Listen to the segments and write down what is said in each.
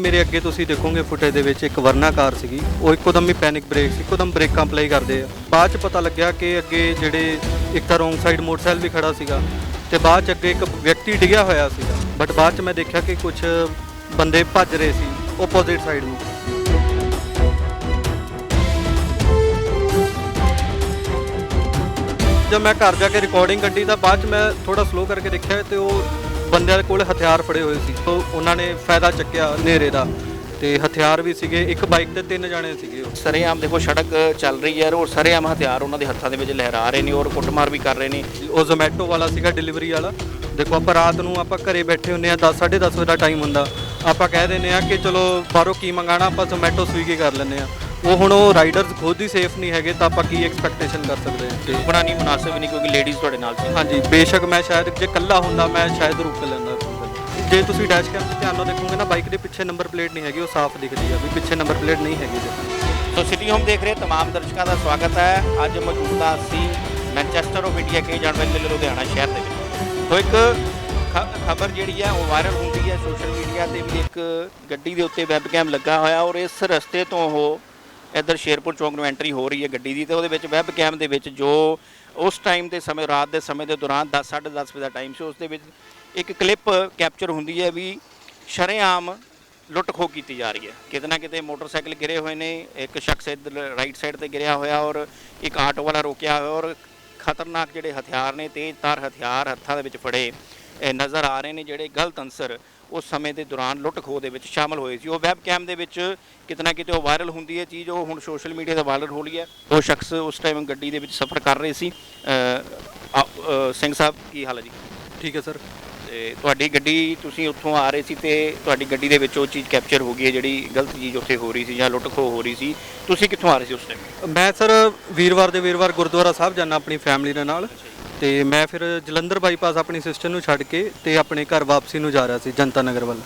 ਮੇਰੇ ਅੱਗੇ ਤੁਸੀਂ ਦੇਖੋਗੇ ਫੁਟੇਜ ਦੇ ਵਿੱਚ ਇੱਕ ਵਰਨਾ ਕਾਰ ਸੀਗੀ। ਉਹ ਇੱਕੋਦਮ ਹੀ ਪੈਨਿਕ ਬ੍ਰੇਕ ਸੀ, ਇੱਕੋਦਮ ਬ੍ਰੇਕਾਂ ਅਪਲਾਈ ਕਰਦੇ ਆ। ਬਾਅਦ ਚ ਪਤਾ ਲੱਗਿਆ ਕਿ ਅੱਗੇ ਜਿਹੜੇ ਇੱਕ ਤਾਂ ਰੋਂਗ ਸਾਈਡ ਮੋਟਰਸਾਈਕਲ ਵੀ ਖੜਾ ਸੀਗਾ ਤੇ ਬਾਅਦ ਚ ਅੱਗੇ ਇੱਕ ਵਿਅਕਤੀ ਡਿੱਗਿਆ ਹੋਇਆ ਸੀਗਾ। ਬਟ ਬਾਅਦ ਚ ਮੈਂ ਦੇਖਿਆ ਕਿ ਕੁਝ ਬੰਦੇ ਭੱਜ ਰਹੇ ਸੀ ਆਪੋਜ਼ਿਟ ਸਾਈਡ ਨੂੰ। ਜਦ ਮੈਂ ਘਰ ਜਾ ਕੇ ਰਿਕਾਰਡਿੰਗ ਕੱਢੀ ਤਾਂ ਬਾਅਦ ਚ ਮੈਂ ਥੋੜਾ ਸਲੋ ਕਰਕੇ ਦੇਖਿਆ ਤੇ ਉਹ ਬੰਦਿਆਂ ਕੋਲ ਹਥਿਆਰ ਫੜੇ ਹੋਏ ਸੀ ਤੋਂ ਉਹਨਾਂ ਨੇ ਫਾਇਦਾ ਚੱਕਿਆ ਹਨੇਰੇ ਦਾ ਤੇ ਹਥਿਆਰ ਵੀ ਸੀਗੇ ਇੱਕ ਬਾਈਕ ਤੇ ਤਿੰਨ ਜਾਣੇ ਸੀਗੇ ਉਹ। ਸਰੇਆਮ ਦੇਖੋ ਸੜਕ ਚੱਲ ਰਹੀ ਹੈ ਔਰ ਸਰੇਆਮ ਹਥਿਆਰ ਉਹਨਾਂ ਦੇ ਹੱਥਾਂ ਦੇ ਵਿੱਚ ਲਹਿਰਾ ਰਹੇ ਨੇ ਔਰ ਕੁੱਟਮਾਰ ਵੀ ਕਰ ਰਹੇ ਨੇ। ਉਹ ਜ਼ੋਮੈਟੋ ਵਾਲਾ ਸੀਗਾ ਡਿਲੀਵਰੀ ਵਾਲਾ। ਦੇਖੋ ਆਪਾਂ ਰਾਤ ਨੂੰ ਆਪਾਂ ਘਰੇ ਬੈਠੇ ਹੁੰਨੇ ਆ 10 10:30 ਵਜੇ ਦਾ ਟਾਈਮ ਹੁੰਦਾ। ਆਪਾਂ ਕਹਿ ਦਿੰਦੇ ਆ ਕਿ ਚਲੋ ਬਾਹਰੋਂ ਕੀ ਮੰਗਾਣਾ ਆਪਾਂ ਜ਼ੋਮੈਟੋ ਸਵੀਗੀ ਕਰ ਲੈਂਦੇ ਆ ਉਹ ਹੁਣ ਉਹ ਰਾਈਡਰਸ ਖੁਦ ਹੀ ਸੇਫ ਨਹੀਂ ਹੈਗੇ ਤਾਂ ਆਪਾਂ ਕੀ ਐਕਸਪੈਕਟੇਸ਼ਨ ਕਰ ਸਕਦੇ ਹਾਂ? ਤੇ ਰੁਕਣਾ ਨਹੀਂ ਮੁਨਾਸਿਬ ਨਹੀਂ ਕਿਉਂਕਿ ਲੇਡੀਜ਼ ਤੁਹਾਡੇ ਨਾਲ ਸੀ। ਹਾਂਜੀ ਬੇਸ਼ੱਕ ਮੈਂ ਸ਼ਾਇਦ ਜੇ ਕੱਲਾ ਹੁੰਦਾ ਮੈਂ ਸ਼ਾਇਦ ਰੁਕ ਲੈਂਦਾ। ਜੇ ਤੁਸੀਂ ਡੈਸ਼ ਕੈਮ ਤੇ ਧਿਆਨ ਨਾਲ ਦੇਖੋਗੇ ਨਾ ਬਾਈਕ ਦੇ ਪਿੱਛੇ ਨੰਬਰ ਪਲੇਟ ਨਹੀਂ ਹੈਗੀ ਉਹ ਸਾਫ਼ ਦਿਖਦੀ ਆ ਵੀ ਪਿੱਛੇ ਨੰਬਰ ਪਲੇਟ ਨਹੀਂ ਹੈਗੀ ਜੀ। ਸੋ ਸਿਟੀ ਹੋਮ ਦੇਖ ਰਹੇ ਤਮਾਮ ਦਰਸ਼ਕਾਂ ਦਾ ਸਵਾਗਤ ਹੈ। ਅੱਜ ਮੌਜੂਦਾ ਅਸੀਂ ਮੈਨਚੈਸਟਰ ਆਫ ਇੰਡੀਆ ਕੇ ਜਾਣ ਵਾਲੇ ਲੁਧਿਆਣਾ ਸ਼ਹਿਰ ਦੇ ਵਿੱਚ। ਸੋ ਇੱਕ ਖਬਰ ਜਿਹੜੀ ਹੈ ਉਹ ਵਾਇਰਲ ਹੁੰਦੀ ਹੈ ਸੋਸ਼ਲ ਮੀਡੀਆ ਤੇ ਵੀ ਇੱਕ ਗੱਡੀ ਦੇ ਉੱਤੇ ਵੈਬਕੈਮ ਲੱਗਾ ਹੋਇਆ ਔਰ ਇਸ ਰਸਤੇ ਤੋਂ ਉਹ ਇੱਧਰ ਸ਼ੇਰਪੁਰ ਚੌਂਕ ਨੂੰ ਐਂਟਰੀ ਹੋ ਰਹੀ ਹੈ ਗੱਡੀ ਦੀ ਤੇ ਉਹਦੇ ਵਿੱਚ ਵੈਬਕੈਮ ਦੇ ਵਿੱਚ ਜੋ ਉਸ ਟਾਈਮ ਦੇ ਸਮੇਂ, ਰਾਤ ਦੇ ਸਮੇਂ ਦੇ ਦੌਰਾਨ 10 10:30 ਵਜੇ ਦਾ ਟਾਈਮ ਸੀ, ਉਸ ਦੇ ਵਿੱਚ ਇੱਕ ਕਲਿੱਪ ਕੈਪਚਰ ਹੁੰਦੀ ਹੈ ਵੀ ਸ਼ਰੇਆਮ ਲੁੱਟ ਖੋਹ ਕੀਤੀ ਜਾ ਰਹੀ ਹੈ। ਕਿਤੇ ਨਾ ਕਿਤੇ ਮੋਟਰਸਾਈਕਲ ਗਿਰੇ ਹੋਏ ਨੇ, ਇੱਕ ਸ਼ਖਸ ਇੱਧਰ ਰਾਈਟ ਸਾਈਡ ਤੇ ਗਿਰਿਆ ਹੋਇਆ ਔਰ ਇੱਕ ਆਟੋ ਵਾਲਾ ਰੋਕਿਆ ਹੋਇਆ ਔਰ ਖਤਰਨਾਕ ਜਿਹੜੇ ਹਥਿਆਰ ਨੇ ਤੇਜ਼ ਤਾਰ ਹਥਿਆਰ ਹੱਥਾਂ ਦੇ ਵਿੱਚ ਫੜੇ ਨਜ਼ਰ ਆ ਰਹੇ ਨੇ ਜਿਹੜੇ ਗਲਤ ਅੰਸਰ ਉਸ ਸਮੇਂ ਦੇ ਦੌਰਾਨ ਲੁੱਟ ਖੋਹ ਦੇ ਵਿੱਚ ਸ਼ਾਮਲ ਹੋਏ ਸੀ। ਉਹ ਵੈਬ ਕੈਮ ਦੇ ਵਿੱਚ ਕਿਤੇ ਨਾ ਕਿਤੇ ਉਹ ਵਾਇਰਲ ਹੁੰਦੀ ਹੈ ਚੀਜ਼ ਉਹ ਹੁਣ ਸੋਸ਼ਲ ਮੀਡੀਆ ਤੇ ਵਾਇਰਲ ਹੋ ਰਹੀ ਹੈ। ਉਹ ਸ਼ਖਸ ਉਸ ਟਾਈਮ ਗੱਡੀ ਦੇ ਵਿੱਚ ਸਫ਼ਰ ਕਰ ਰਹੇ ਸੀ। ਸਿੰਘ ਸਾਹਿਬ ਕੀ ਹਾਲ ਹੈ ਜੀ? ਠੀਕ ਹੈ ਸਰ। ਤੇ ਤੁਹਾਡੀ ਗੱਡੀ ਤੁਸੀਂ ਉੱਥੋਂ ਆ ਰਹੇ ਸੀ ਤੇ ਤੁਹਾਡੀ ਗੱਡੀ ਦੇ ਵਿੱਚ ਉਹ ਚੀਜ਼ ਕੈਪਚਰ ਹੋ ਗਈ ਹੈ ਜਿਹੜੀ ਗਲਤ ਚੀਜ਼ ਉੱਥੇ ਹੋ ਰਹੀ ਸੀ ਜਾਂ ਲੁੱਟ ਖੋਹ ਹੋ ਰਹੀ ਸੀ। ਤੁਸੀਂ ਕਿੱਥੋਂ ਆ ਰਹੇ ਸੀ ਉਸ ਟਾਈਮ ਮੈਂ ਸਰ ਵੀਰਵਾਰ ਦੇ ਵੀਰਵਾਰ ਗੁਰਦੁਆਰਾ ਸਾਹਿਬ ਜਾਣਾ ਆਪਣੀ ਫੈਮਿਲੀ ਦੇ ਨਾਲ। ਤੇ ਮੈਂ ਫਿਰ ਜਲੰਧਰ ਬਾਈਪਾਸ ਆਪਣੀ ਸਿਸਟਰ ਨੂੰ ਛੱਡ ਕੇ ਤੇ ਆਪਣੇ ਘਰ ਵਾਪਸੀ ਨੂੰ ਜਾ ਰਿਹਾ ਸੀ, ਜਨਤਾ ਨਗਰ ਵੱਲ।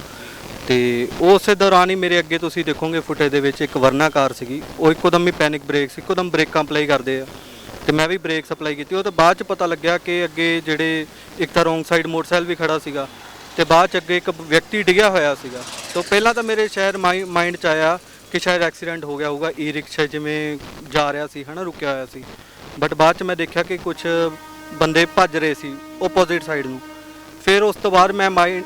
ਤੇ ਉਸੇ ਦੌਰਾਨ ਹੀ ਮੇਰੇ ਅੱਗੇ ਤੁਸੀਂ ਦੇਖੋਗੇ ਫੁਟੇਜ ਦੇ ਵਿੱਚ ਇੱਕ ਵਰਨਾ ਕਾਰ ਸੀਗੀ। ਉਹ ਇੱਕੋਦਮ ਹੀ ਪੈਨਿਕ ਬ੍ਰੇਕ ਸੀ, ਇੱਕੋਦਮ ਬ੍ਰੇਕਾਂ ਅਪਲਾਈ ਕਰਦੇ ਆ। ਤੇ ਮੈਂ ਵੀ ਬ੍ਰੇਕ ਸਪਲਾਈ ਕੀਤੀ। ਉਹ ਤੋਂ ਬਾਅਦ ਚ ਪਤਾ ਲੱਗਿਆ ਕਿ ਅੱਗੇ ਜਿਹੜੇ ਇੱਕ ਤਾਂ ਰੋਂਗ ਸਾਈਡ ਮੋਟਰਸਾਈਕਲ ਵੀ ਖੜਾ ਸੀਗਾ ਤੇ ਬਾਅਦ ਚ ਅੱਗੇ ਇੱਕ ਵਿਅਕਤੀ ਡਿੱਗਿਆ ਹੋਇਆ ਸੀਗਾ। ਤੋਂ ਪਹਿਲਾਂ ਤਾਂ ਮੇਰੇ ਸ਼ਾਇਦ ਮਾਈਂਡ ਚ ਆਇਆ ਕਿ ਸ਼ਾਇਦ ਐਕਸੀਡੈਂਟ ਹੋ ਗਿਆ ਹੋਊਗਾ ਈ ਰਿਕਸ਼ਾ ਜਿਵੇਂ ਜਾ ਰਿਹਾ ਸੀ, ਹਨਾ, ਰੁਕਿਆ ਹੋਇਆ ਸੀ। ਬਟ ਬਾਅਦ ਚ ਮੈਂ ਦੇਖਿਆ ਕਿ ਕੁਝ ਬੰਦੇ ਭੱਜ ਰਹੇ ਸੀ ਆਪੋਜ਼ਿਟ ਸਾਈਡ ਨੂੰ। ਫਿਰ ਉਸ ਤੋਂ ਬਾਅਦ ਮੈਂ ਮਾਈਂਡ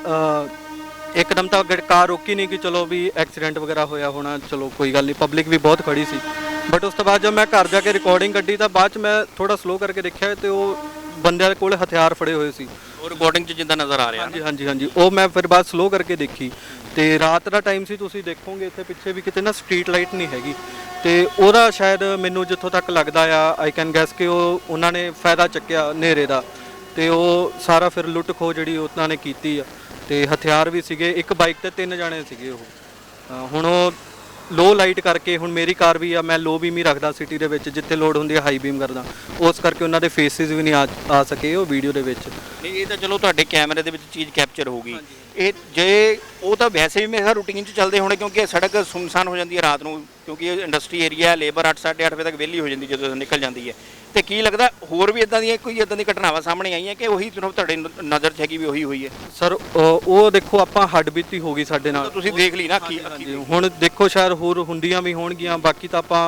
ਇੱਕਦਮ ਤਾਂ ਗੱਡ ਕਾਰ ਰੋਕੀ ਨਹੀਂ ਕਿ ਚਲੋ ਵੀ ਐਕਸੀਡੈਂਟ ਵਗੈਰਾ ਹੋਇਆ ਹੋਣਾ, ਚਲੋ ਕੋਈ ਗੱਲ ਨਹੀਂ ਪਬਲਿਕ ਵੀ ਬਹੁਤ ਖੜੀ ਸੀ। ਬਟ ਉਸ ਤੋਂ ਬਾਅਦ ਜਦ ਮੈਂ ਘਰ ਜਾ ਕੇ ਰਿਕਾਰਡਿੰਗ ਕੱਢੀ ਤਾਂ ਬਾਅਦ ਚ ਮੈਂ ਥੋੜਾ ਸਲੋ ਕਰਕੇ ਦੇਖਿਆ ਤੇ ਉਹ ਬੰਦਿਆਂ ਕੋਲ ਹਥਿਆਰ ਫੜੇ ਹੋਏ ਸੀ। ਉਹ ਰਿਕਾਰਡਿੰਗ 'ਚ ਜਿੱਦਾਂ ਨਜ਼ਰ ਆ ਰਿਹਾ ਹਾਂਜੀ ਹਾਂਜੀ ਹਾਂਜੀ। ਉਹ ਮੈਂ ਫਿਰ ਬਾਅਦ ਸਲੋ ਕਰਕੇ ਦੇਖੀ। ਤੇ ਰਾਤ ਦਾ ਟਾਈਮ ਸੀ, ਤੁਸੀਂ ਦੇਖੋਗੇ ਇੱਥੇ ਪਿੱਛੇ ਵੀ ਕਿਤੇ ਨਾ ਸਟਰੀਟ ਲਾਈਟ ਨਹੀਂ ਹੈਗੀ। ਤੇ ਉਹਦਾ ਸ਼ਾਇਦ ਮੈਨੂੰ ਜਿੱਥੋਂ ਤੱਕ ਲੱਗਦਾ ਆ ਆਈ ਕੈਨ ਗੈਸ ਕਿ ਉਹ ਉਹਨਾਂ ਨੇ ਫਾਇਦਾ ਚੱਕਿਆ ਹਨੇਰੇ ਦਾ। ਤੇ ਉਹ ਸਾਰਾ ਫਿਰ ਲੁੱਟ ਖੋ ਜਿਹੜੀ ਉਹਨਾਂ ਨੇ ਕੀਤੀ ਆ। ਤੇ ਹਥਿਆਰ ਵੀ ਸੀਗੇ। ਇੱਕ ਬਾਈਕ ਤੇ ਤਿੰਨ ਜਾਣੇ ਸੀਗੇ ਉਹ। ਅਹ ਹੁਣ ਉਹ ਲੋ ਲਾਈਟ ਕਰਕੇ ਹੁਣ ਮੇਰੀ ਕਾਰ ਵੀ ਆ ਮੈਂ ਲੋ ਬੀਮ ਹੀ ਰੱਖਦਾ ਸਿਟੀ ਦੇ ਵਿੱਚ ਜਿੱਥੇ ਲੋਡ ਹੁੰਦੀ ਹੈ ਹਾਈ ਬੀਮ ਕਰਦਾ। ਉਸ ਕਰਕੇ ਉਹਨਾਂ ਦੇ ਫੇਸਿਸ ਵੀ ਨਹੀਂ ਆ ਆ ਸਕੇ ਉਹ ਵੀਡੀਓ ਦੇ ਵਿੱਚ। ਨਹੀਂ ਇਹ ਤਾਂ ਚਲੋ ਤੁਹਾਡੇ ਕੈਮਰੇ ਦੇ ਵਿੱਚ ਚੀਜ਼ ਕੈਪਚਰ ਹੋ ਗਈ। ਇਹ ਜੇ ਉਹ ਤਾਂ ਵੈਸੇ ਵੀ ਮੇਰੇ ਰੂਟੀਨ 'ਚ ਚੱਲਦੇ ਹੋਣੇ ਕਿਉਂਕਿ ਇਹ ਸੜਕ ਸੁੰਨਸਾਨ ਹੋ ਜਾਂਦੀ ਹੈ ਰਾਤ ਨੂੰ ਕਿਉਂਕਿ ਇਹ ਇੰਡਸਟਰੀ ਏਰੀਆ ਹੈ ਲੇਬਰ 8 8:30 ਵਜੇ ਤੱਕ ਵਿਹਲੀ ਹੋ ਜਾਂਦੀ ਜਦੋਂ ਨਿਕਲ ਜਾਂਦੀ ਹੈ। ਤੇ ਕੀ ਲੱਗਦਾ ਹੋਰ ਵੀ ਇਦਾਂ ਦੀਆਂ ਕੋਈ ਇਦਾਂ ਦੀ ਘਟਨਾਵਾਂ ਸਾਹਮਣੇ ਆਈਆਂ ਕਿ ਉਹੀ ਤੁਹਾਨੂੰ ਤੁਹਾਡੇ ਨਜ਼ਰ 'ਚ ਹੈਗੀ ਵੀ ਉਹੀ ਹੋਈ ਹੈ? ਸਰ ਉਹ ਦੇਖੋ ਆਪਾਂ ਹੱਡ ਬੀਤੀ ਹੋ ਗਈ ਸਾਡੇ ਨਾਲ। ਤੁਸੀਂ ਦੇਖ ਲਈ ਨਾ ਕੀ ਹੁਣ ਦੇਖੋ ਸ਼ਾਇਦ ਹੋਰ ਹੁੰਦੀਆਂ ਵੀ ਹੋਣਗੀਆਂ ਬਾਕੀ ਤਾਂ ਆਪਾਂ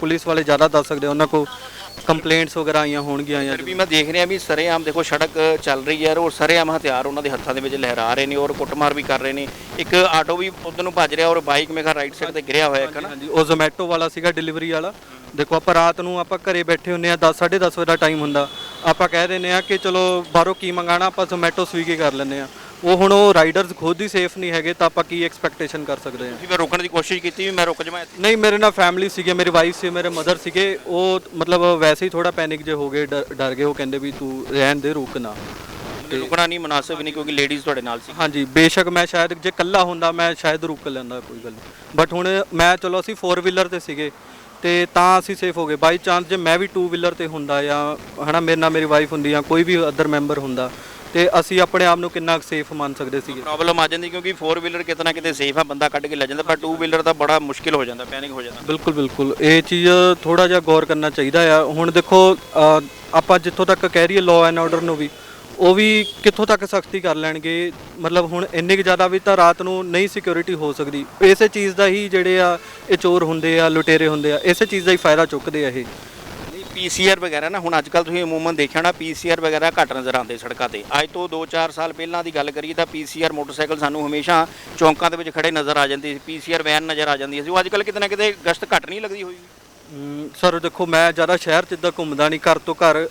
ਪੁਲਿਸ ਵਾਲੇ ਜ਼ਿਆਦਾ ਦੱਸ ਸਕਦੇ ਉਹਨਾਂ ਕੋ ਕੰਪਲੇਂਟਸ ਵਗੈਰਾ ਆਈਆਂ ਹੋਣਗੀਆਂ ਜਾਂ ਫਿਰ ਵੀ ਮੈਂ ਦੇਖ ਰਿਹਾ ਵੀ ਸਰੇਆਮ ਦੇਖੋ ਸੜਕ ਚੱਲ ਰਹੀ ਹੈ ਔਰ ਸਰੇਆਮ ਹਥਿਆਰ ਉਹਨਾਂ ਦੇ ਹੱਥਾਂ ਦੇ ਵਿੱਚ ਲਹਿਰਾ ਰਹੇ ਨੇ ਔਰ ਕੁੱਟਮਾਰ ਵੀ ਕਰ ਰਹੇ ਨੇ। ਇੱਕ ਆਟੋ ਵੀ ਉਧਰ ਨੂੰ ਭੱਜ ਰਿਹਾ ਔਰ ਬਾਈਕ ਮੇਖਾ ਰਾਈਟ ਸਾਈਡ ਤੇ ਗਿਰਿਆ ਹੋਇਆ ਇੱਕ ਨਾ ਹਾਂਜੀ ਉਹ ਜ਼ੋਮੈਟੋ ਵਾਲਾ ਸੀਗਾ ਡਿਲੀਵਰੀ ਵਾਲਾ। ਦੇਖੋ ਆਪਾਂ ਰਾਤ ਨੂੰ ਆਪਾਂ ਘਰੇ ਬੈਠੇ ਹੁੰਨੇ ਆ 10 10:30 ਵਜੇ ਦਾ ਟਾਈਮ ਹੁੰਦਾ। ਆਪਾਂ ਕਹਿ ਦਿੰਦੇ ਆ ਕਿ ਚਲੋ ਬਾਹਰੋਂ ਕੀ ਮੰਗਾਣਾ ਆਪਾਂ ਜ਼ੋਮੈਟੋ ਸਵੀਗੀ ਕਰ ਲੈਂਦੇ ਆ ਉਹ ਹੁਣ ਉਹ ਰਾਈਡਰਸ ਖੁਦ ਹੀ ਸੇਫ ਨਹੀਂ ਹੈਗੇ ਤਾਂ ਆਪਾਂ ਕੀ ਐਕਸਪੈਕਟੇਸ਼ਨ ਕਰ ਸਕਦੇ ਆ ਤੁਸੀਂ ਫਿਰ ਰੋਕਣ ਦੀ ਕੋਸ਼ਿਸ਼ ਕੀਤੀ ਵੀ ਮੈਂ ਰੁਕ ਜਾਵਾਂ ਇੱਥੇ। ਨਹੀਂ ਮੇਰੇ ਨਾਲ ਫੈਮਿਲੀ ਸੀਗੇ ਮੇਰੀ ਵਾਈਫ ਸੀ ਮੇਰੇ ਮਦਰ ਸੀਗੇ ਉਹ ਮਤਲਬ ਵੈਸੇ ਹੀ ਥੋੜਾ ਪੈਨਿਕ ਜੇ ਹੋ ਗਏ ਡਰ ਡਰ ਗਏ ਉਹ ਕਹਿੰਦੇ ਵੀ ਤੂੰ ਰਹਿਣ ਦੇ ਰੁਕ ਨਾ। ਰੁਕਣਾ ਨਹੀਂ ਮੁਨਾਸਿਬ ਨਹੀਂ ਕਿਉਂਕਿ ਲੇਡੀਜ਼ ਤੁਹਾਡੇ ਨਾਲ ਸੀ। ਹਾਂਜੀ ਬੇਸ਼ੱਕ ਮੈਂ ਸ਼ਾਇਦ ਜੇ ਕੱਲਾ ਹੁੰਦਾ ਮੈਂ ਸ਼ਾਇਦ ਰੁਕ ਲੈਂਦਾ ਕੋਈ ਗੱਲ ਬਟ ਹੁਣ ਮੈਂ ਚਲੋ ਅਸੀਂ 4 ਵੀਲਰ ਤੇ ਸੀਗੇ ਤੇ ਤਾਂ ਅਸੀਂ ਸੇਫ ਹੋ ਗਏ। ਬਾਈ ਚਾਂਸ ਜੇ ਮੈਂ ਵੀ 2 ਵੀਲਰ ਤੇ ਹੁੰਦਾ ਜਾਂ ਹਨਾ ਮੇਰੇ ਨਾਲ ਮੇਰੀ ਵਾਈਫ ਹੁੰਦੀ ਜਾਂ ਕੋਈ ਵੀ ਅਦਰ ਮੈਂਬਰ ਹੁੰਦਾ ਤੇ ਅਸੀਂ ਆਪਣੇ ਆਪ ਨੂੰ ਕਿੰਨਾ ਸੇਫ ਮੰਨ ਸਕਦੇ ਸੀਗੇ? ਪ੍ਰੋਬਲਮ ਆ ਜਾਂਦੀ ਕਿਉਂਕਿ 4 ਵੀਲਰ ਕਿਤੇ ਨਾ ਕਿਤੇ ਸੇਫ ਆ ਬੰਦਾ ਕੱਢ ਕੇ ਲੈ ਜਾਂਦਾ ਪਰ 2 ਵੀਲਰ ਤਾਂ ਬੜਾ ਮੁਸ਼ਕਿਲ ਹੋ ਜਾਂਦਾ ਪੈਨਿਕ ਹੋ ਜਾਂਦਾ। ਬਿਲਕੁਲ ਬਿਲਕੁਲ। ਇਹ ਚੀਜ਼ ਥੋੜਾ ਜਿਹਾ ਗੌਰ ਕਰਨਾ ਚਾਹੀਦਾ ਆ। ਹੁਣ ਦੇਖੋ ਆਪਾਂ ਜਿੱਥੋਂ ਤੱਕ ਕਹਿ ਰਹੀਏ ਲਾਅ ਐਂਡ ਆਰਡਰ ਨੂੰ ਵੀ ਉਹ ਵੀ ਕਿੱਥੋਂ ਤੱਕ ਸਖਤੀ ਕਰ ਲੈਣਗੇ? ਮਤਲਬ ਹੁਣ ਇੰਨੇ ਕੁ ਜ਼ਿਆਦਾ ਵੀ ਤਾਂ ਰਾਤ ਨੂੰ ਨਹੀਂ ਸਿਕਿਉਰਿਟੀ ਹੋ ਸਕਦੀ। ਇਸੇ ਚੀਜ਼ ਦਾ ਹੀ ਜਿਹੜੇ ਆ ਇਹ ਚੋਰ ਹੁੰਦੇ ਆ ਲੁਟੇਰੇ ਹੁੰਦੇ ਆ ਇਸੇ ਚੀਜ਼ ਦਾ ਹੀ ਫਾਇਦਾ ਚੁੱਕਦੇ ਆ ਇਹ। ਪੀਸੀਆਰ ਵਗੈਰਾ ਨਾ, ਹੁਣ ਅੱਜ ਕੱਲ ਤੁਸੀਂ ਅਮੂਮਨ ਦੇਖਿਆ ਹੋਣਾ ਪੀਸੀਆਰ ਵਗੈਰਾ ਘੱਟ ਨਜ਼ਰ ਆਉਂਦੇ ਸੜਕਾਂ ਤੇ। ਅੱਜ ਤੋਂ 2-4 ਸਾਲ ਪਹਿਲਾਂ ਦੀ ਗੱਲ ਕਰੀਏ ਤਾਂ ਪੀਸੀਆਰ ਮੋਟਰਸਾਈਕਲ ਸਾਨੂੰ ਹਮੇਸ਼ਾ ਚੌਂਕਾਂ ਦੇ ਵਿੱਚ ਖੜੇ ਨਜ਼ਰ ਆ ਜਾਂਦੇ ਸੀ ਪੀਸੀਆਰ ਵੈਨ ਨਜ਼ਰ ਆ ਜਾਂਦੀ ਸੀ। ਉਹ ਅੱਜ ਕੱਲ ਕਿਤੇ ਨਾ ਕਿਤੇ ਗਸ਼ਤ ਘੱਟ ਨਹੀਂ ਲੱਗਦੀ ਹੋਈ। ਸਰ, ਦੇਖੋ, ਮੈਂ ਜ਼ਿਆਦਾ ਸ਼ਹਿਰ 'ਚ ਇਦਾਂ ਘੁੰਮਦਾ ਨਹੀਂ, ਘਰ ਤੋਂ ਘਰ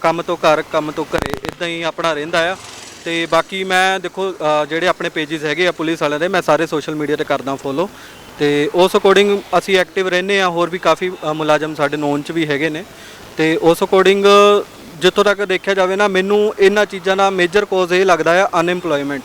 ਕੰਮ ਤੋਂ ਘਰ, ਕੰਮ ਤੋਂ ਘਰੇ ਇਦਾਂ ਹੀ ਆਪਣਾ ਰਹਿੰਦਾ ਆ। ਤੇ ਬਾਕੀ ਮੈਂ ਦੇਖੋ ਅ, ਜਿਹੜੇ ਆਪਣੇ ਪੇजेस ਹੈਗੇ ਆ ਪੁਲਿਸ ਵਾਲਿਆਂ ਦੇ ਮੈਂ ਸਾਰੇ ਸੋਸ਼ਲ ਮੀਡੀਆ ਤੇ ਕਰਦਾ ਫੋਲੋ ਤੇ ਉਸ ਅਕੋਰਡਿੰਗ ਅਸੀਂ ਐਕਟਿਵ ਰਹਿੰਦੇ ਆ ਹੋਰ ਵੀ ਕਾਫੀ ਅ, ਮੁਲਾਜ਼ਮ ਸਾਡੇ ਨੋਨ 'ਚ ਵੀ ਹੈਗੇ ਨੇ। ਤੇ ਉਸ ਅਕੋਰਡਿੰਗ ਜਿੱਥੋਂ ਤੱਕ ਦੇਖਿਆ ਜਾਵੇ ਨਾ ਮੈਨੂੰ ਇਹਨਾਂ ਚੀਜ਼ਾਂ ਦਾ ਮੇਜਰ ਕੋਜ਼ ਇਹ ਲੱਗਦਾ ਆ ਅਨਐਮਪਲੋਇਮੈਂਟ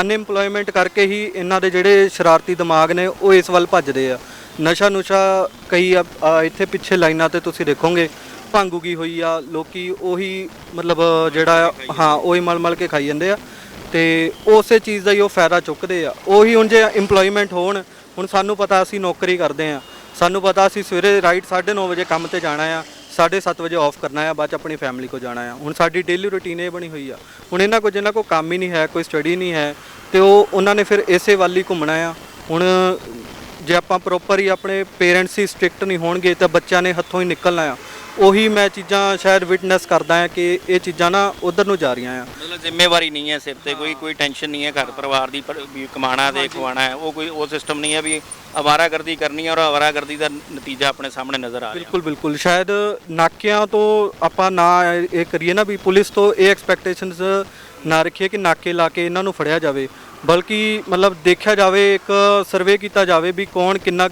ਅਨਐਮਪਲੋਇਮੈਂਟ ਕਰਕੇ ਹੀ ਇਹਨਾਂ ਦੇ ਜਿਹੜੇ ਸ਼ਰਾਰਤੀ ਦਿਮਾਗ ਨੇ ਉਹ ਇਸ ਵੱਲ ਭੱਜਦੇ ਆ। ਨਸ਼ਾ ਨੁਸ਼ਾ ਕਈ ਆ- ਆ ਇੱਥੇ ਪਿੱਛੇ ਲਾਈਨਾਂ ਤੇ ਤੁਸੀਂ ਦੇਖੋਗੇ। ਭੰਗ ਉਗੀ ਹੋਈ ਆ ਲੋਕੀ ਉਹੀ ਮਤਲਬ ਜਿਹੜਾ ਆ, ਹਾਂ ਉਹੀ ਮਲ ਮਲ ਕੇ ਖਾਈ ਜਾਂਦੇ ਆ। ਤੇ ਉਸੇ ਚੀਜ਼ ਦਾ ਹੀ ਉਹ ਫਾਇਦਾ ਚੁੱਕਦੇ ਆ। ਉਹੀ ਹੁਣ ਜੇ EMPLOYMENT ਹੋਣ ਹੁਣ ਸਾਨੂੰ ਪਤਾ ਅਸੀਂ ਨੌਕਰੀ ਕਰਦੇ ਆ। ਸਾਨੂੰ ਪਤਾ ਅਸੀਂ ਸਵੇਰੇ ਰਾਈਟ 9:30 ਵਜੇ ਕੰਮ ਤੇ ਜਾਣਾ ਆ 7:30 ਵਜੇ ਆਫ ਕਰਨਾ ਆ ਬਾਅਦ ਚ ਆਪਣੀ ਫੈਮਿਲੀ ਕੋ ਜਾਣਾ ਆ। ਹੁਣ ਸਾਡੀ ਡੇਲੀ ਰੁਟੀਨ ਇਹ ਬਣੀ ਹੋਈ ਆ। ਹੁਣ ਇਹਨਾਂ ਕੋ ਜਿਨ੍ਹਾਂ ਕੋ ਕੰਮ ਹੀ ਨਹੀਂ ਹੈ ਕੋਈ ਸਟੱਡੀ ਨਹੀਂ ਹੈ ਤੇ ਉਹ ਉਹਨਾਂ ਨੇ ਫਿਰ ਇਸੇ ਵੱਲ ਹੀ ਘੁੰਮਣਾ ਆ। ਹੁਣ ਜੇ ਆਪਾਂ ਪ੍ਰੋਪਰ ਹੀ ਆਪਣੇ ਪੇਰੈਂਟਸ ਹੀ ਸਟ੍ਰਿਕਟ ਨਹੀਂ ਹੋਣਗੇ ਤਾਂ ਬੱਚਿਆਂ ਨੇ ਹੱਥੋਂ ਹੀ ਨਿਕਲਣਾ ਆ। ਉਹੀ ਮੈਂ ਚੀਜ਼ਾਂ ਸ਼ਾਇਦ ਵਿਟਨੈਸ ਕਰਦਾ ਆ ਕਿ ਇਹ ਚੀਜ਼ਾਂ ਨਾ ਉਧਰ ਨੂੰ ਜਾ ਰਹੀਆਂ ਆ। ਮਤਲਬ ਜ਼ਿੰਮੇਵਾਰੀ ਨਹੀਂ ਹੈ ਸਿਰ ਤੇ ਕੋਈ ਕੋਈ ਟੈਨਸ਼ਨ ਨਹੀਂ ਹੈ ਘਰ ਪਰਿਵਾਰ ਦੀ ਪਰ- ਵੀ ਕਮਾਣਾ ਤੇ ਖਵਾਣਾ ਹੈ। ਉਹ ਕੋਈ ਉਹ ਸਿਸਟਮ ਨਹੀਂ ਹੈ ਵੀ ਅਵਾਰਾਗਰਦੀ ਕਰਨੀ ਹੈ ਔਰ ਅਵਾਰਾਗਰਦੀ ਦਾ ਨਤੀਜਾ ਆਪਣੇ ਸਾਹਮਣੇ ਨਜ਼ਰ ਆ ਰਿਹਾ। ਬਿਲਕੁਲ ਬਿਲਕੁਲ। ਸ਼ਾਇਦ ਨਾਕਿਆਂ ਤੋਂ ਆਪਾਂ ਨਾ ਇਹ ਕਰੀਏ ਨਾ ਵੀ ਪੁਲਿਸ ਤੋਂ ਇਹ ਐਕਸਪੈਕਟੇਸ਼ਨਸ ਨਾ ਰੱਖੀਏ ਕਿ ਨਾਕੇ ਲਾ ਕੇ ਇਹਨਾਂ ਨੂੰ ਫੜਿਆ ਜਾਵੇ। ਬਲਕਿ ਮਤਲਬ ਦੇਖਿਆ ਜਾਵੇ ਇੱਕ ਸਰਵੇ ਕੀਤਾ ਜਾਵੇ ਵੀ ਕੌਣ ਕਿੰਨਾ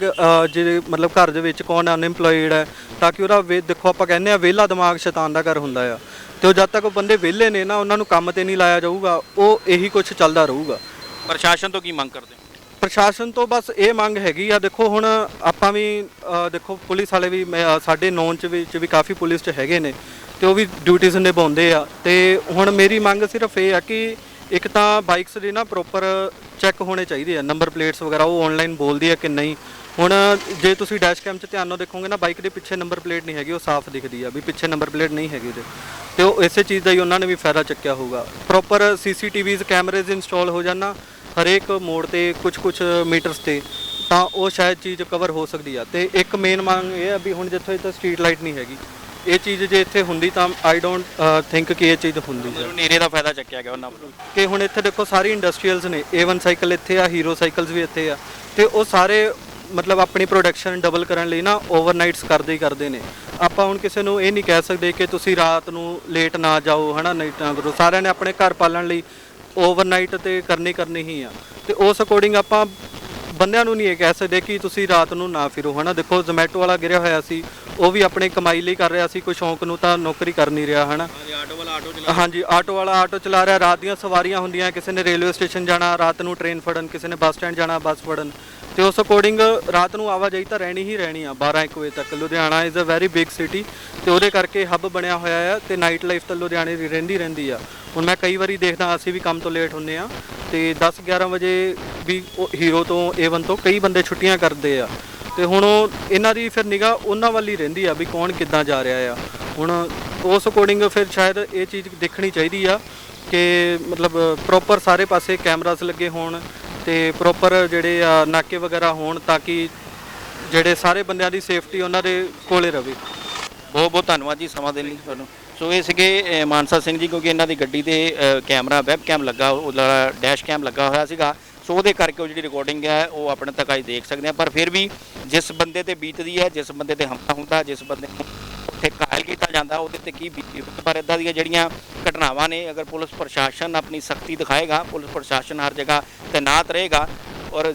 ਜਿਹੜੇ ਮਤਲਬ ਘਰ ਦੇ ਵਿੱਚ ਕੌਣ ਅਨਐਮਪਲੋਇਡ ਹੈ ਤਾਂ ਕਿ ਉਹਦਾ ਵੇ- ਦੇਖੋ ਆਪਾਂ ਕਹਿੰਦੇ ਆ ਵਿਹਲਾ ਦਿਮਾਗ ਸ਼ੈਤਾਨ ਦਾ ਘਰ ਹੁੰਦਾ ਆ। ਤੇ ਉਹ ਜਦ ਤੱਕ ਉਹ ਬੰਦੇ ਵਿਹਲੇ ਨੇ ਨਾ ਉਹਨਾਂ ਨੂੰ ਕੰਮ ਤੇ ਨਹੀਂ ਲਾਇਆ ਜਾਊਗਾ ਉਹ ਇਹੀ ਕੁਝ ਚੱਲਦਾ ਰਹੂਗਾ। ਪ੍ਰਸ਼ਾਸਨ ਤੋਂ ਕੀ ਮੰਗ ਕਰਦੇ ਹੋ? ਪ੍ਰਸ਼ਾਸਨ ਤੋਂ ਬਸ ਇਹ ਮੰਗ ਹੈਗੀ ਆ ਦੇਖੋ ਹੁਣ ਆਪਾਂ ਵੀ ਦੇਖੋ ਪੁਲਿਸ ਵਾਲੇ ਵੀ ਸਾਡੇ ਨੌਨ ਚ ਵਿੱਚ ਵੀ ਕਾਫੀ ਪੁਲਿਸ ਚ ਹੈਗੇ ਨੇ ਤੇ ਉਹ ਵੀ ਡਿਊਟੀਆਂ ਨਿਭਾਉਂਦੇ ਆ। ਤੇ ਹੁਣ ਮੇਰੀ ਮੰਗ ਸਿਰਫ ਇਹ ਆ ਕਿ ਇੱਕ ਤਾਂ ਬਾਈਕਸ ਦੇ ਨਾ ਪ੍ਰੋਪਰ ਚੈੱਕ ਹੋਣੇ ਚਾਹੀਦੇ ਆ ਨੰਬਰ ਪਲੇਟਸ ਵਗੈਰਾ ਉਹ ਆਨਲਾਈਨ ਬੋਲਦੀ ਆ ਕਿ ਨਹੀਂ। ਹੁਣ ਜੇ ਤੁਸੀਂ ਡੈਸ਼ ਕੈਮ 'ਚ ਧਿਆਨ ਨਾਲ ਦੇਖੋਗੇ ਨਾ ਬਾਈਕ ਦੇ ਪਿੱਛੇ ਨੰਬਰ ਪਲੇਟ ਨਹੀਂ ਹੈਗੀ, ਉਹ ਸਾਫ਼ ਦਿਖਦੀ ਆ ਵੀ ਪਿੱਛੇ ਨੰਬਰ ਪਲੇਟ ਨਹੀਂ ਹੈਗੀ ਉਹਦੇ। ਤੇ ਉਹ ਇਸੇ ਚੀਜ਼ ਦਾ ਹੀ ਉਹਨਾਂ ਨੇ ਵੀ ਫਾਇਦਾ ਚੱਕਿਆ ਹੋਊਗਾ। ਪ੍ਰੋਪਰ ਸੀਸੀਟੀਵੀਜ਼ ਕੈਮਰੇਜ਼ ਇੰਸਟਾਲ ਹੋ ਜਾਣਾ ਹਰੇਕ ਮੋੜ ਤੇ ਕੁਝ ਕੁਝ ਮੀਟਰਸ ਤੇ, ਤਾਂ ਉਹ ਸ਼ਾਇਦ ਚੀਜ਼ ਕਵਰ ਹੋ ਸਕਦੀ ਆ। ਤੇ ਇੱਕ ਮੇਨ ਮੰਗ ਇਹ ਆ ਵੀ ਹੁਣ ਜਿੱਥੋਂ ਇੱਥੇ ਸਟਰੀਟ ਲਾਈਟ ਨਹੀਂ ਹੈਗੀ ਇਹ ਚੀਜ਼ ਜੇ ਇੱਥੇ ਹੁੰਦੀ ਤਾਂ ਆਈ ਡੋਂਟ ਥਿੰਕ ਕਿ ਇਹ ਚੀਜ਼ ਹੁੰਦੀ ਹੈ। ਨੇਰੇ ਦਾ ਫਾਇਦਾ ਚੱਕਿਆ ਗਿਆ ਉਹਨਾਂ ਵੱਲੋਂ। ਕਿ ਹੁਣ ਇੱਥੇ ਦੇਖੋ ਸਾਰੀ ਇੰਡਸਟਰੀਅਲਸ ਨੇ A1 ਸਾਈਕਲ ਇੱਥੇ ਆ ਹੀਰੋ ਸਾਈਕਲਸ ਵੀ ਇੱਥੇ ਆ। ਤੇ ਉਹ ਸਾਰੇ ਮਤਲਬ ਆਪਣੀ ਪ੍ਰੋਡਕਸ਼ਨ ਡਬਲ ਕਰਨ ਲਈ ਨਾ ਓਵਰਨਾਈਟਸ ਕਰਦੇ ਹੀ ਕਰਦੇ ਨੇ। ਆਪਾਂ ਹੁਣ ਕਿਸੇ ਨੂੰ ਇਹ ਨਹੀਂ ਕਹਿ ਸਕਦੇ ਕਿ ਤੁਸੀਂ ਰਾਤ ਨੂੰ ਲੇਟ ਨਾ ਜਾਓ ਹਨਾ ਨਾਈਟ ਨਾ ਕਰੋ। ਸਾਰਿਆਂ ਨੇ ਆਪਣੇ ਘਰ ਪਾਲਣ ਲਈ ਓਵਰਨਾਈਟ ਤੇ ਕਰਨੀ ਕਰਨੀ ਹੀ ਆ। ਤੇ ਉਸ ਅਕੋਰਡਿੰਗ ਆਪਾਂ ਬੰਦਿਆਂ ਨੂੰ ਨਹੀਂ ਇਹ ਕਹਿ ਸਕਦੇ ਕਿ ਤੁਸੀਂ ਰਾਤ ਨੂੰ ਨਾ ਫਿਰੋ ਹਨਾ। ਦੇਖੋ ਜ਼ੋਮੈਟੋ ਵਾਲਾ ਗਿਰਿਆ ਹੋਇਆ ਸੀ। ਉਹ ਵੀ ਆਪਣੇ ਕਮਾਈ ਲਈ ਕਰ ਰਿਹਾ ਸੀ ਕੋਈ ਸ਼ੌਂਕ ਨੂੰ ਤਾਂ ਨੌਕਰੀ ਕਰ ਨਹੀਂ ਰਿਹਾ ਹਨਾ? ਆਟੋ ਵਾਲਾ ਆਟੋ ਹਾਂਜੀ ਆਟੋ ਵਾਲਾ ਆਟੋ ਚਲਾ ਰਿਹਾ ਰਾਤ ਦੀਆਂ ਸਵਾਰੀਆਂ ਹੁੰਦੀਆਂ ਕਿਸੇ ਨੇ ਰੇਲਵੇ ਸਟੇਸ਼ਨ ਜਾਣਾ ਰਾਤ ਨੂੰ ਟ੍ਰੇਨ ਫੜਨ ਕਿਸੇ ਨੇ ਬੱਸ ਸਟੈਂਡ ਜਾਣਾ ਬੱਸ ਫੜਨ। ਤੇ ਉਸ ਅਕੋਰਡਿੰਗ ਰਾਤ ਨੂੰ ਆਵਾਜਾਈ ਤਾਂ ਰਹਿਣੀ ਹੀ ਰਹਿਣੀ ਆ 12 1 ਵਜੇ ਤੱਕ। Ludhiana is a very big city ਤੇ ਉਹਦੇ ਕਰਕੇ ਹੱਬ ਬਣਿਆ ਹੋਇਆ ਆ ਤੇ ਨਾਈਟ ਲਾਈਫ ਤਾਂ ਲੁਧਿਆਣੇ ਦੀ ਰਹਿੰਦੀ ਰਹਿੰਦੀ ਆ। ਹੁਣ ਮੈਂ ਕਈ ਵਾਰੀ ਦੇਖਦਾ ਅਸੀਂ ਵੀ ਕੰਮ ਤੋਂ ਲੇਟ ਹੁੰਨੇ ਆ ਤੇ 10 11 ਵਜੇ ਵੀ ਹੀਰੋ ਤੋਂ A1 ਤੋਂ ਕਈ ਬੰਦੇ ਛੁੱਟੀਆਂ ਕਰਦੇ ਆ। ਤੇ ਹੁਣ ਉਹ, ਇਹਨਾਂ ਦੀ ਫਿਰ ਨਿਗਾਹ ਉਹਨਾਂ ਵੱਲ ਹੀ ਰਹਿੰਦੀ ਆ ਵੀ ਕੌਣ ਕਿੱਦਾਂ ਜਾ ਰਿਹਾ ਆ। ਹੁਣ ਉਸ ਅਕੋਰਡਿੰਗ ਫਿਰ ਸ਼ਾਇਦ ਇਹ ਚੀਜ਼ ਦੇਖਣੀ ਚਾਹੀਦੀ ਆ ਕਿ ਮਤਲਬ ਪ੍ਰੋਪਰ ਸਾਰੇ ਪਾਸੇ ਕੈਮਰਾਸ ਲੱਗੇ ਹੋਣ ਤੇ ਪ੍ਰੋਪਰ ਜਿਹੜੇ ਆ ਨਾਕੇ ਵਗੈਰਾ ਹੋਣ ਤਾਂ ਕਿ ਜਿਹੜੇ ਸਾਰੇ ਬੰਦਿਆਂ ਦੀ ਸੇਫਟੀ ਉਹਨਾਂ ਦੇ ਕੋਲੇ ਰਵੇ। ਬਹੁਤ ਬਹੁਤ ਧੰਨਵਾਦ ਜੀ ਸਮਾਂ ਦੇਣ ਲਈ ਤੁਹਾਨੂੰ। ਸੋ ਇਹ ਸੀਗੇ ਮਾਨਸਾ ਸਿੰਘ ਜੀ, ਕਿਉਂਕਿ ਇਹਨਾਂ ਦੀ ਗੱਡੀ ਤੇ ਕੈਮਰਾ ਵੈਬ ਕੈਮ ਲੱਗਾ, ਉਹਦਾ ਡੈਸ਼ ਕੈਮ ਲੱਗਾ ਹੋਇਆ ਸੀਗਾ। ਸੋ ਉਹਦੇ ਕਰਕੇ ਉਹ ਜਿਹੜੀ ਰਿਕਾਰਡਿੰਗ ਹੈ, ਉਹ ਆਪਣੇ ਤੱਕ ਅਸੀਂ ਦੇਖ ਸਕਦੇ ਹਾਂ। ਪਰ ਫਿਰ ਵੀ ਜਿਸ ਬੰਦੇ ਤੇ ਬੀਤਦੀ ਹੈ, ਜਿਸ ਬੰਦੇ ਤੇ ਹਮਲਾ ਹੁੰਦਾ, ਜਿਸ ਬੰਦੇ ਨੂੰ ਉੱਥੇ ਕਾਇਲ ਕੀਤਾ ਜਾਂਦਾ, ਉਹਦੇ ਤੇ ਕੀ ਬੀਤੀ ਪਰ ਇਦਾਂ ਦੀਆਂ ਜਿਹੜੀਆਂ ਘਟਨਾਵਾਂ ਨੇ, ਅਗਰ ਪੁਲਿਸ ਪ੍ਰਸ਼ਾਸਨ ਆਪਣੀ ਸਖਤੀ ਦਿਖਾਏਗਾ, ਪੁਲਿਸ ਪ੍ਰਸ਼ਾਸਨ ਹਰ ਜਗ੍ਹਾ ਤੈਨਾਤ ਰਹੇਗਾ ਔਰ